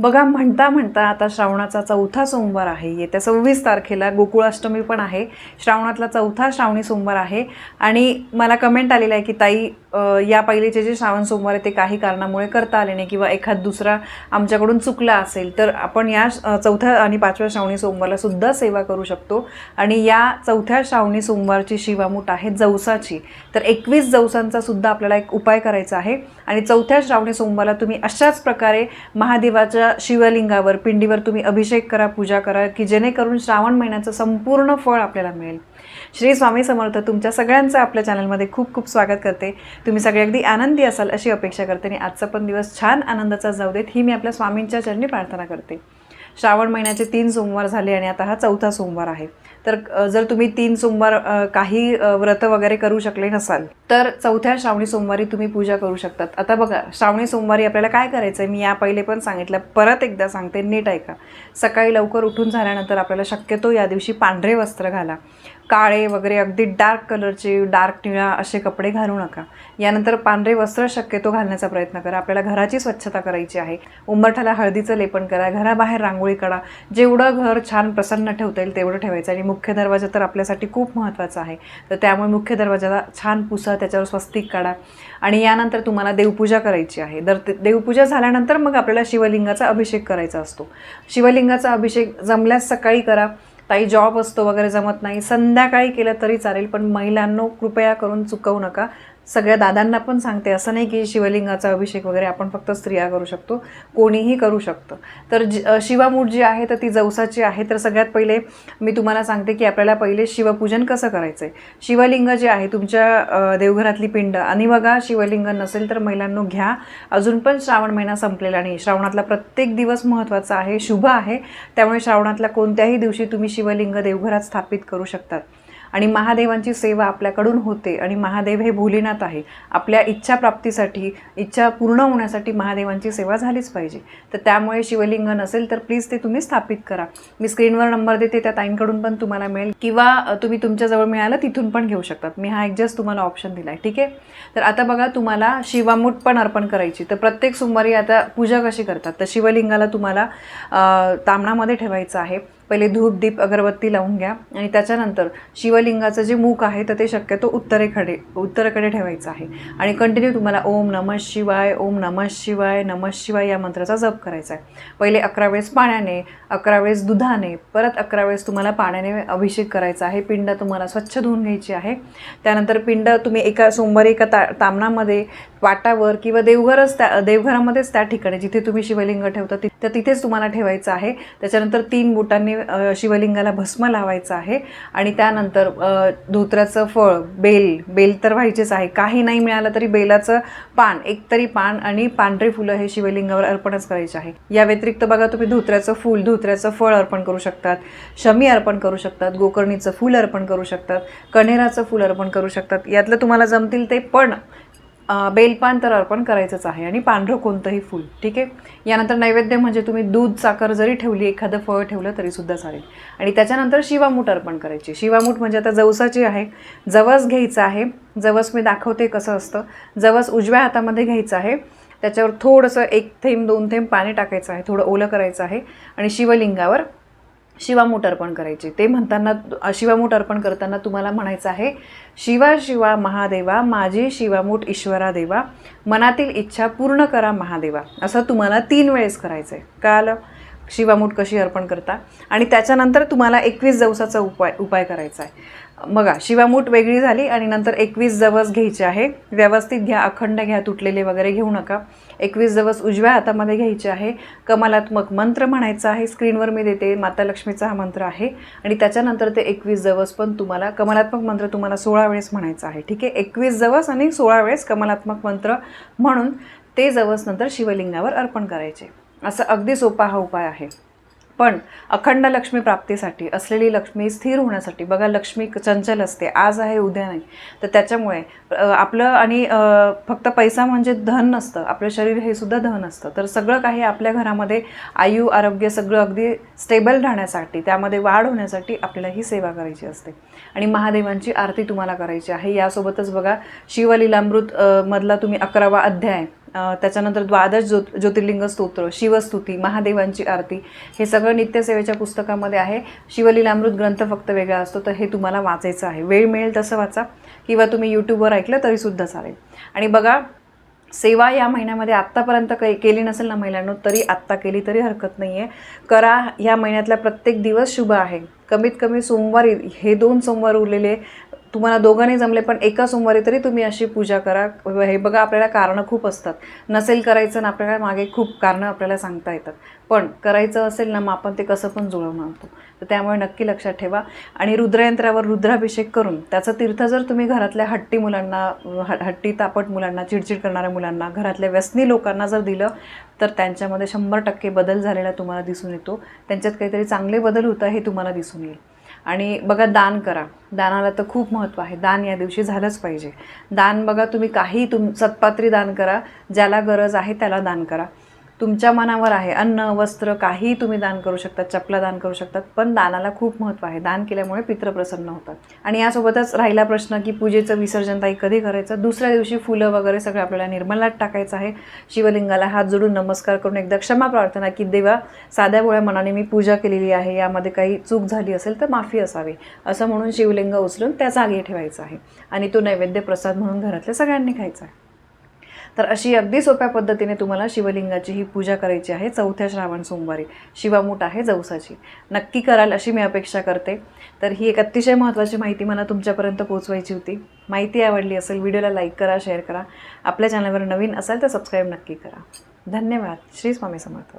बघा म्हणता म्हणता आता श्रावणाचा चौथा सोमवार आहे. येत्या सव्वीस तारखेला गोकुळाष्टमी पण आहे. श्रावणातला चौथा श्रावणी सोमवार आहे. आणि मला कमेंट आलेला आहे की ताई या पहिलेचे जे श्रावण सोमवार आहे ते काही कारणामुळे करता आले नाही किंवा एखाद दुसरा आमच्याकडून चुकला असेल तर आपण या चौथ्या आणि पाचव्या श्रावणी सोमवारला सुद्धा सेवा करू शकतो. आणि या चौथ्या श्रावणी सोमवारची शिवामूठ आहे जवसाची. तर एकवीस जवसांचा सुद्धा आपल्याला एक उपाय करायचा आहे. आणि चौथ्या श्रावणी सोमवारला तुम्ही अशाच प्रकारे महादेवाच्या शिवलिंगावर पिंडीवर तुम्ही अभिषेक करा पूजा करा की जेणेकरून श्रावण महिन्याचं संपूर्ण फळ आपल्याला मिळेल. श्री स्वामी समर्थ तुमच्या सगळ्यांचं आपल्या चॅनलमध्ये खूप खूप स्वागत करते. तुम्ही सगळे अगदी आनंदी असाल अशी अपेक्षा करते आणि आजचा पण दिवस छान आनंदाचा जाऊ देत ही मी आपल्या स्वामींच्या चरणी प्रार्थना करते. श्रावण महिन्याचे तीन सोमवार झाले आणि आता हा चौथा सोमवार आहे. तर जर तुम्ही तीन सोमवार काही व्रत वगैरे करू शकले नसाल तर चौथ्या श्रावणी सोमवारी तुम्ही पूजा करू शकतात. आता बघा श्रावणी सोमवारी आपल्याला काय करायचं आहे मी या पहिले पण सांगितलं परत एकदा सांगते नीट ऐका. सकाळी लवकर उठून झाल्यानंतर आपल्याला शक्यतो या दिवशी पांढरे वस्त्र घाला. काळे वगैरे अगदी डार्क कलरचे डार्क निळा असे कपडे घालू नका. यानंतर पांढरे वस्त्र शक्यतो घालण्याचा प्रयत्न करा. आपल्याला घराची स्वच्छता करायची आहे. उंबरठ्याला हळदीचं लेपन करा. घराबाहेर रांगोळी काढा. जेवढं घर छान प्रसन्न ठेवता येईल तेवढं ठेवायचं. आणि मुख्य दरवाजा तर आपल्यासाठी खूप महत्त्वाचा आहे. तर त्यामुळे मुख्य दरवाजाला छान पुसा त्याच्यावर स्वस्तिक काढा. आणि यानंतर तुम्हाला देवपूजा करायची आहे. तर ते- देवपूजा झाल्यानंतर मग आपल्याला शिवलिंगाचा अभिषेक करायचा असतो. शिवलिंगाचा अभिषेक जमल्यास सकाळी करा. ताई जॉब असतो वगैरे जमत नाही. संध्याकाळी केलं तरी चालेल पण महिलांनो कृपया करून चुकवू नका. सगळ्या दादांना पण सांगते असं नाही की शिवलिंगाचा अभिषेक वगैरे आपण फक्त स्त्रिया करू शकतो कोणीही करू शकतं. तर जी शिवामूठ जी आहे तर ती जवसाची आहे. तर सगळ्यात पहिले मी तुम्हाला सांगते की आपल्याला पहिले शिवपूजन कसं करायचं आहे शिवलिंग जे आहे तुमच्या देवघरातली पिंड. आणि बघा शिवलिंग नसेल तर महिलांनो घ्या. अजून पण श्रावण महिना संपलेला नाही. श्रावणातला प्रत्येक दिवस महत्त्वाचा आहे शुभ आहे. त्यामुळे श्रावणातल्या कोणत्याही दिवशी तुम्ही शिवलिंग देवघरात स्थापित करू शकतात. आणि महादेवांची सेवा आपल्याकडून होते आणि महादेव हे भोलेनाथ आहे. आपल्या इच्छा प्राप्तीसाठी इच्छा पूर्ण होण्यासाठी महादेवांची सेवा झालीच पाहिजे. तर त्यामुळे शिवलिंग नसेल तर प्लीज ते तुम्ही स्थापित करा. मी स्क्रीनवर नंबर देते त्या ताईंकडून पण तुम्हाला मिळेल. किंवा तुम्ही तुमच्याजवळ मिळालं तिथून पण घेऊ शकतात. मी हा एक जस्ट तुम्हाला ऑप्शन दिला आहे ठीक आहे? तर आता बघा तुम्हाला शिवामूठ पण अर्पण करायची. तर प्रत्येक सोमवारी आता पूजा कशी करतात? तर शिवलिंगाला तुम्हाला तांबणामध्ये तामणामध्ये ठेवायचं आहे. पहिले धूप दीप अगरबत्ती लावून घ्या आणि त्याच्यानंतर शिवलिंगाचं जे मुख आहे तर ते शक्यतो उत्तरेकडे उत्तरेकडे ठेवायचं आहे. आणि कंटिन्यू तुम्हाला ओम नमः शिवाय ओम नमः शिवाय नमः शिवाय या मंत्राचा जप करायचा आहे. पहिले अकरा वेळेस पाण्याने अकरा वेळेस दुधाने परत अकरा वेळेस तुम्हाला पाण्याने अभिषेक करायचा आहे. पिंड तुम्हाला स्वच्छ धुवून घ्यायची आहे. त्यानंतर पिंड तुम्ही एका सोमवारी एका ता तामणामध्ये वाटावर किंवा देवघरच त्या देवघरामध्येच त्या ठिकाणी जिथे तुम्ही शिवलिंग ठेवता ति तर तिथेच तुम्हाला ठेवायचं आहे. त्याच्यानंतर तीन बोटांनी शिवलिंगाला भस्म लावायचं आहे आणि त्यानंतर अ, धोत्राचं फळ बेल बेल तर व्हायचेच आहे. काही नाही मिळालं तरी बेलाचं पान एक तरी पान आणि पांढरे फुलं हे शिवलिंगावर अर्पणच करायचे आहे. या व्यतिरिक्त बघा तुम्ही धोत्र्याचं फूल धोत्र्याचं फळ अर्पण करू शकतात शमी अर्पण करू शकतात गोकर्णीचं फूल अर्पण करू शकतात कण्हेराचं फूल अर्पण करू शकतात. यातलं तुम्हाला जमतील ते पण बेलपान तर अर्पण करायचंच आहे आणि पांढरं कोणतंही फूल ठीक आहे? यानंतर नैवेद्य म्हणजे तुम्ही दूध साखर जरी ठेवली एखादं फळ ठेवलं तरीसुद्धा चालेल. आणि त्याच्यानंतर शिवामूठ अर्पण करायची. शिवामूठ म्हणजे आता जवसाची आहे. जवस घ्यायचं आहे. जवस मी दाखवते कसं असतं. जवस उजव्या हातामध्ये घ्यायचं आहे. त्याच्यावर थोडंसं एक थेंब दोन थेंब पाणी टाकायचं आहे. थोडं ओलं करायचं आहे. आणि शिवलिंगावर शिवामूठ अर्पण करायची. ते म्हणताना अ, शिवामूठ अर्पण करताना तुम्हाला म्हणायचं आहे शिवा शिवा महादेवा माझी शिवामूठ ईश्वरा देवा मनातील इच्छा पूर्ण करा महादेवा. असं तुम्हाला तीन वेळेस करायचं आहे का आलं? शिवामूठ कशी अर्पण करता? आणि त्याच्यानंतर तुम्हाला एकवीस जवसाचा उपाय उपाय करायचा आहे. बघा शिवामूठ वेगळी झाली आणि नंतर एकवीस जवस घ्यायचे आहे. व्यवस्थित घ्या अखंड घ्या तुटलेले वगैरे घेऊ नका. एकवीस जवस उजव्या हातामध्ये घ्यायचे आहे. कमालात्मक मंत्र म्हणायचा आहे. स्क्रीनवर मी देते माता लक्ष्मीचा हा मंत्र आहे. आणि त्याच्यानंतर ते एकवीस जवस पण तुम्हाला कमलात्मक मंत्र तुम्हाला सोळा वेळेस म्हणायचा आहे. ठीक आहे? एकवीस जवस आणि सोळा वेळेस कमलात्मक मंत्र म्हणून ते जवस नंतर शिवलिंगावर अर्पण करायचे. असं अगदी सोपा हा उपाय आहे. पण अखंड लक्ष्मी प्राप्तीसाठी असलेली लक्ष्मी स्थिर होण्यासाठी बघा लक्ष्मी चंचल असते आज आहे उद्या नाही. तर त्याच्यामुळे आपलं आणि फक्त पैसा म्हणजे धन नसतं आपलं शरीर हे सुद्धा धन असतं. तर सगळं काही आपल्या घरामध्ये आयु आरोग्य सगळं अगदी स्टेबल राहण्यासाठी त्यामध्ये वाढ होण्यासाठी आपल्याला ही सेवा करायची असते. आणि महादेवांची आरती तुम्हाला करायची आहे. यासोबतच बघा शिवलीलामृत मधला तुम्ही अकरावा अध्याय त्याच्यानंतर द्वादश ज्योत ज्योतिर्लिंग स्तोत्र शिवस्तुती महादेवांची आरती हे सगळं नित्यसेवेच्या पुस्तकामध्ये आहे. शिवलीलामृत ग्रंथ फक्त वेगळा असतो तर हे तुम्हाला वाचायचं आहे. वेळ मिळेल तसं वाचा किंवा तुम्ही यूट्यूबवर ऐकलं तरीसुद्धा चालेल. आणि बघा सेवा या महिन्यामध्ये आत्तापर्यंत काही केली नसेल ना महिलांनो तरी आत्ता केली तरी हरकत नाही आहे करा ह्या महिन्यातला प्रत्येक दिवस शुभ आहे. कमीत कमी सोमवारी हे दोन सोमवार उरलेले तुम्हाला दोघांनी जमले पण एका सोमवारी तरी तुम्ही अशी पूजा करा. हे बघा आपल्याला कारणं खूप असतात. नसेल करायचं ना आपल्याला मागे खूप कारणं आपल्याला सांगता येतात. पण करायचं असेल ना मग आपण ते कसं पण जुळवून आणतो. तर त्यामुळे नक्की लक्षात ठेवा. आणि रुद्रयंत्रावर रुद्राभिषेक करून त्याचं तीर्थ जर तुम्ही घरातल्या हट्टी मुलांना ह- हट्टी तापट मुलांना चिडचिड करणाऱ्या मुलांना घरातल्या व्यसनी लोकांना जर दिलं तर त्यांच्यामध्ये शंभर टक्के बदल झालेला तुम्हाला दिसून येतो. त्यांच्यात काहीतरी चांगले बदल होतं हे तुम्हाला दिसून येईल. आणि बघा दान करा. दानाला तर खूप महत्त्व आहे. दान या दिवशी झालंच पाहिजे. दान बघा तुम्ही काही तुम सत्पात्री दान करा. ज्याला गरज आहे त्याला दान करा. तुमच्या मनावर आहे. अन्न वस्त्र काही तुम्ही दान करू शकता चपला दान करू शकतात पण दानाला खूप महत्त्व आहे. दान केल्यामुळे पित्र प्रसन्न होतात. आणि यासोबतच राहिला प्रश्न की पूजेचं विसर्जन ताई कधी करायचं? दुसऱ्या दिवशी फुलं वगैरे सगळं आपल्याला निर्मलात टाकायचं आहे. शिवलिंगाला हात जोडून नमस्कार करून एकदा क्षमा प्रार्थना की देवा साध्या भोळ्या मनाने मी पूजा केलेली आहे. यामध्ये काही चूक झाली असेल तर माफी असावी. असं म्हणून शिवलिंग उचलून त्या जागी ठेवायचं आहे. आणि तो नैवेद्य प्रसाद म्हणून घरातल्या सगळ्यांनी खायचा आहे. तर अशी अगदी सोप्या पद्धतीने तुम्हाला शिवलिंगाची ही पूजा करायची आहे चौथ्या श्रावण सोमवारी. शिवामूठ आहे जवसाची. नक्की कराल अशी मी अपेक्षा करते. तर ही एक अतिशय महत्त्वाची माहिती मला तुमच्यापर्यंत पोहोचवायची होती. माहिती आवडली असेल व्हिडिओला लाईक करा शेअर करा. आपल्या चॅनलवर नवीन असाल तर सबस्क्राईब नक्की करा. धन्यवाद. श्री स्वामी समर्थ.